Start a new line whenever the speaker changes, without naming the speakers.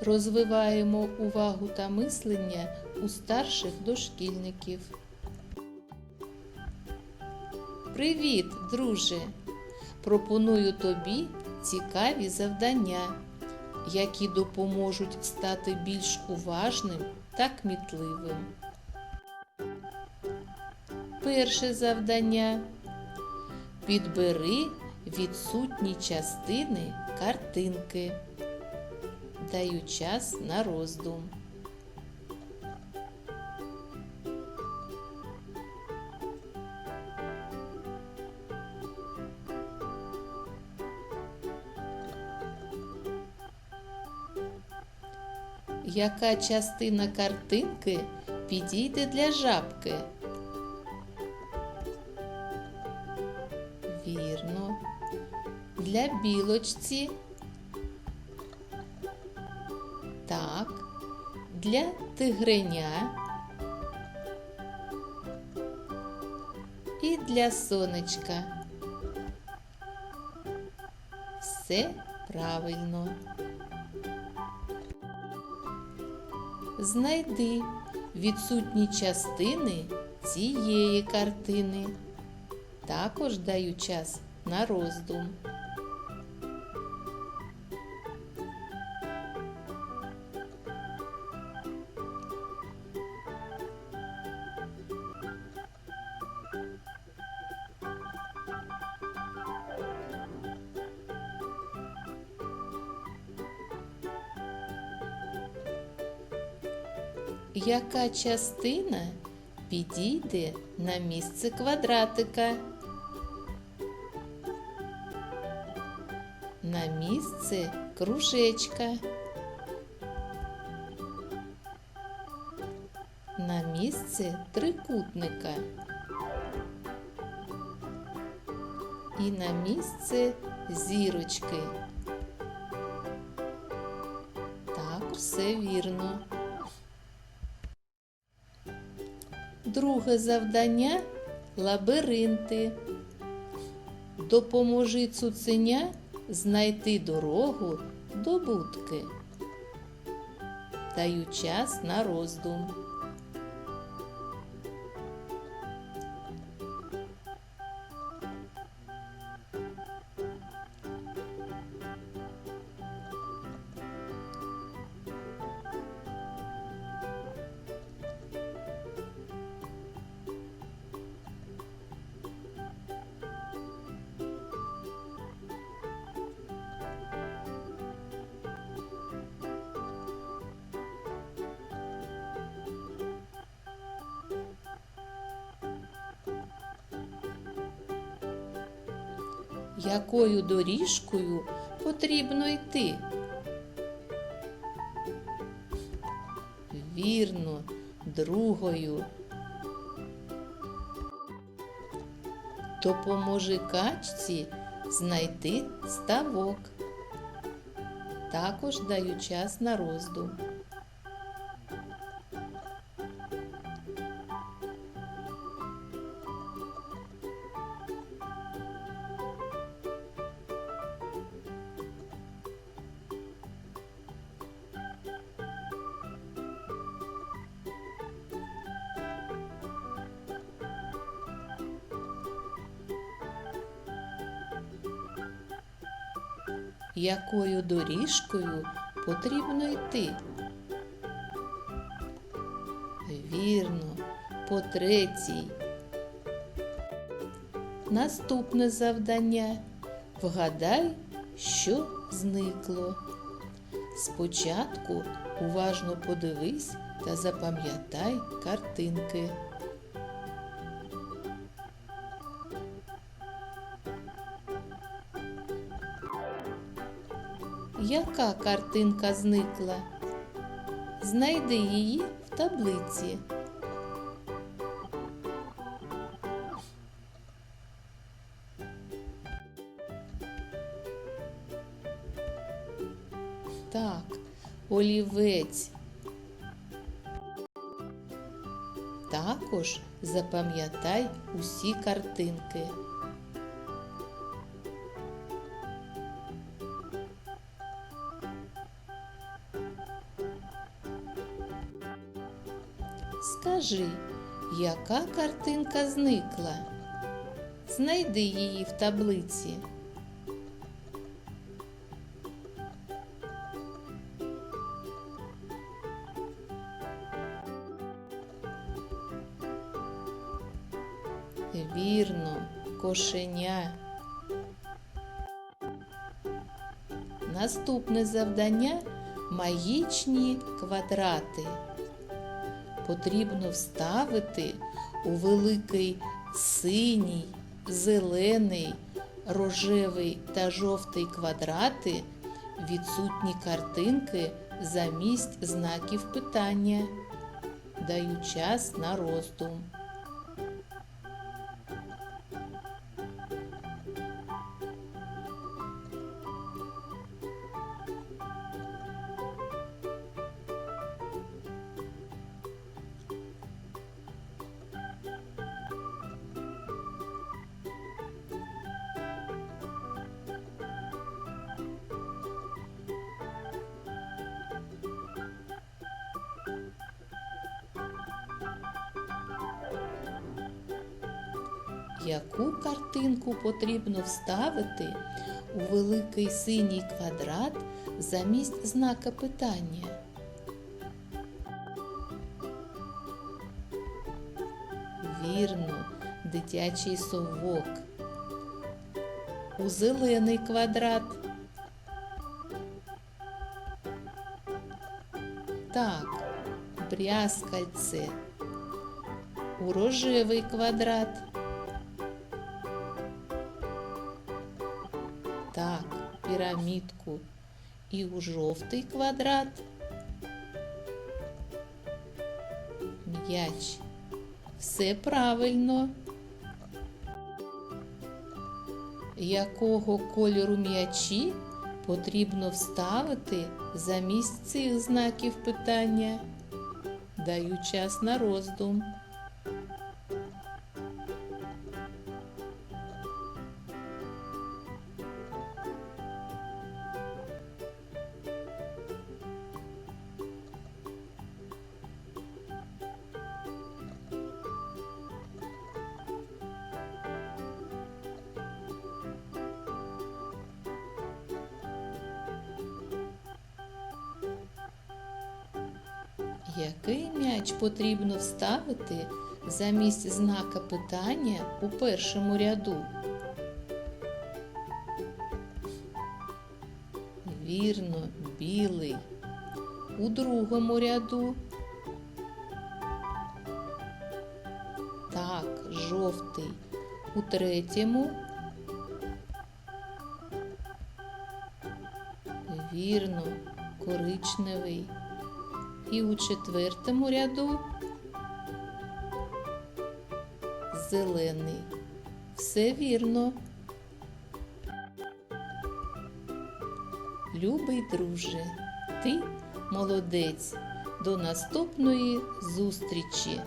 розвиваємо увагу та мислення у старших дошкільників. Привіт, друже! Пропоную тобі цікаві завдання, які допоможуть стати більш уважним та кмітливим. Перше завдання. Підбери відсутні частини картинки. Даю час на роздум. Яка частина картинки підійде для жабки? Вірно. Для білочці. Так. Для тигреня. І для сонечка. Все правильно. Знайди відсутні частини цієї картини. Також даю час на роздум. Яка частина підійде на місце квадратика? На місце кружечка. На місце трикутника. І на місце зірочки. Так, все вірно. Друге завдання лабіринти. Допоможи цуценя знайти дорогу до будки. Даю час на роздум. Якою доріжкою потрібно йти? Вірно, другою. Допоможи качці знайти ставок. Також даю час на роздум. Якою доріжкою потрібно йти? Вірно, по третій. Наступне завдання. Вгадай, що зникло. Спочатку уважно подивись та запам'ятай картинки. Яка картинка зникла? Знайди її в таблиці. Так, олівець. Також запам'ятай усі картинки. Скажи, яка картинка зникла? Знайди її в таблиці. Вірно, кошеня. Наступне завдання магічні квадрати. Потрібно вставити у великий синій, зелений, рожевий та жовтий квадрати відсутні картинки замість знаків питання. Даю час на роздум. Яку картинку потрібно вставити у великий синій квадрат замість знака питання? Вірно, дитячий совок. У зелений квадрат. Так, брязкальце. У рожевий квадрат. Пірамідку. І у жовтий квадрат. М'яч. Все правильно. Якого кольору м'ячі потрібно вставити замість цих знаків питання? Даю час на роздум. Який м'яч потрібно вставити замість знака питання у першому ряду? Вірно, білий. У другому ряду. Так, жовтий. У третьому. Вірно, коричневий. І у четвертому ряду зелений. Все вірно. Любий друже, ти молодець. До наступної зустрічі!